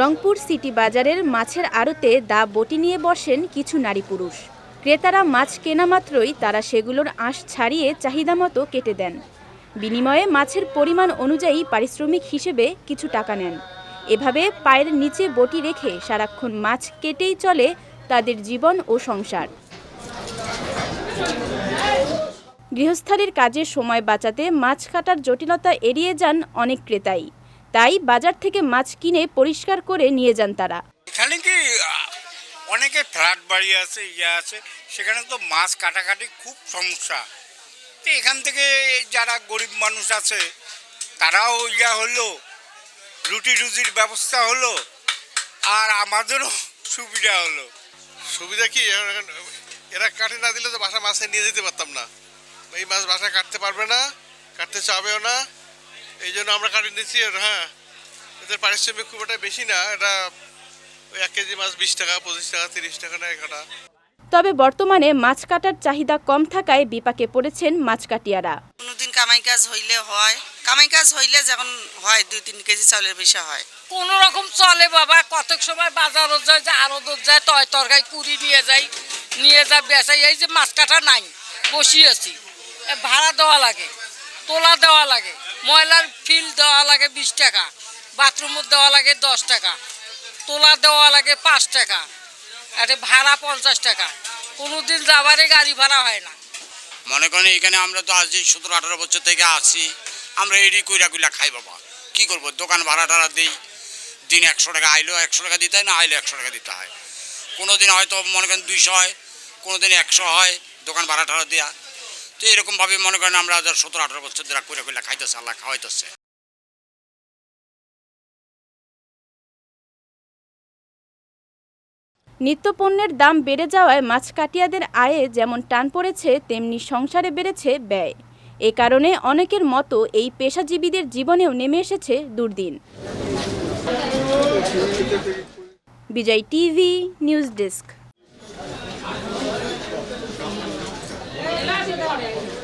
Rangpur city বাজারের মাছের আড়তে দা বটি নিয়ে বসেন কিছু নারী পুরুষ। ক্রেতারা মাছ কেনা মাত্রই তারা সেগুলোর আঁশ ছাড়িয়ে চাহিদা মতো কেটে দেন। বিনিময়ে মাছের পরিমাণ অনুযায়ী পারিশ্রমিক হিসেবে কিছু টাকা নেন। এভাবে পায়ের নিচে বটি রেখে সারাক্ষণ মাছ কেটেই চলে তাদের জীবন ও সংসার। গৃহস্থালির কাজে সময় বাঁচাতে মাছ কাটার জটিলতা এড়িয়ে যান অনেক ক্রেতাই। তাই বাজার থেকে মাছ কিনে পরিষ্কার করে নিয়ে যান তারা। এখানে কি অনেকে ফ্ল্যাট বাড়ি আছে ইয়ে আছে সেখানে তো মাছ কাটাকাটি খুব সমস্যা। তো এখান থেকে যারা গরিব মানুষ আছে তারাও ইয়া হলো রুটি রুজির ব্যবস্থা হলো আর আমাদেরও সুবিধা হলো। সুবিধা কি? এখন এরা কাটে না দিলে তো বাসা মাছে নিয়ে যেতে পারতাম না। এই মাছ বাসা কাটতে পারবে না কাটতে চাবেও না এই জন্য আমরা কাটে নিচ্ছি আর হ্যাঁ এদের পারিশ্রমিক খুব একটা বেশি না এটা ওই এক কেজি মাছ বিশ টাকা পঁচিশ টাকা তিরিশ টাকা নেয় কাটা তবে বর্তমানে মাছ কাটার চাহিদা কম থাকায় বিপাকে পড়েছেন মাছ কাটিয়ারা। কোনোদিন কামাই কাজ হইলে হয় কামাই কাজ হইলে যখন হয় দুই তিন কেজি চাউলের বেশি হয়। কোন রকম চলে বাবা কতক সময় বাজারত যায় যে আড়ত যায় তয় তরকারি কুড়ি নিয়ে যাই নিয়ে যা বেচাই এই যে মাছ কাটা নাই বসি আছি। ভাড়া দেওয়া লাগে। তোলা দেওয়া লাগে, ময়লার ফিল দেওয়া লাগে বিশ টাকা বাথরুমত দেওয়া লাগে দশ টাকা, তোলা দেওয়া লাগে পাঁচ টাকা, আরে ভাড়া পঞ্চাশ টাকা, কোনোদিন যাবারে গাড়ি ভাড়া হয় না। মনে করেন এখানে আমরা তো আজ সতেরো, আঠারো বছর থেকে আসি আমরা এডি কইরা কইরা খাই বাবা, কি করব? দোকান ভাড়া টাড়া দিই, দিন একশো টাকা আইলেও একশো টাকা দিতে হয় না আইলেও একশো টাকা দিতে হয়। কোনো দিন হয়তো মনে করেন দুইশো হয় কোনো দিন একশো হয়, দোকান ভাড়া টাড়া দেওয়া তো এরকমভাবে মনে করেন আমরা সতেরো আঠারো বছর ধরে কইরা কইরা খাইতেছে, আল্লাহ খাওয়াইতেছে। নিত্যপণ্যের দাম বেড়ে যাওয়ায় মাছ কাটিয়াদের আয়ে যেমন টান পড়েছে, তেমনি সংসারে বেড়েছে ব্যয়। এ কারণে অনেকের মতো এই পেশাজীবীদের জীবনেও নেমে এসেছে দুর্দিন। Bijoy TV, news desk. 多少连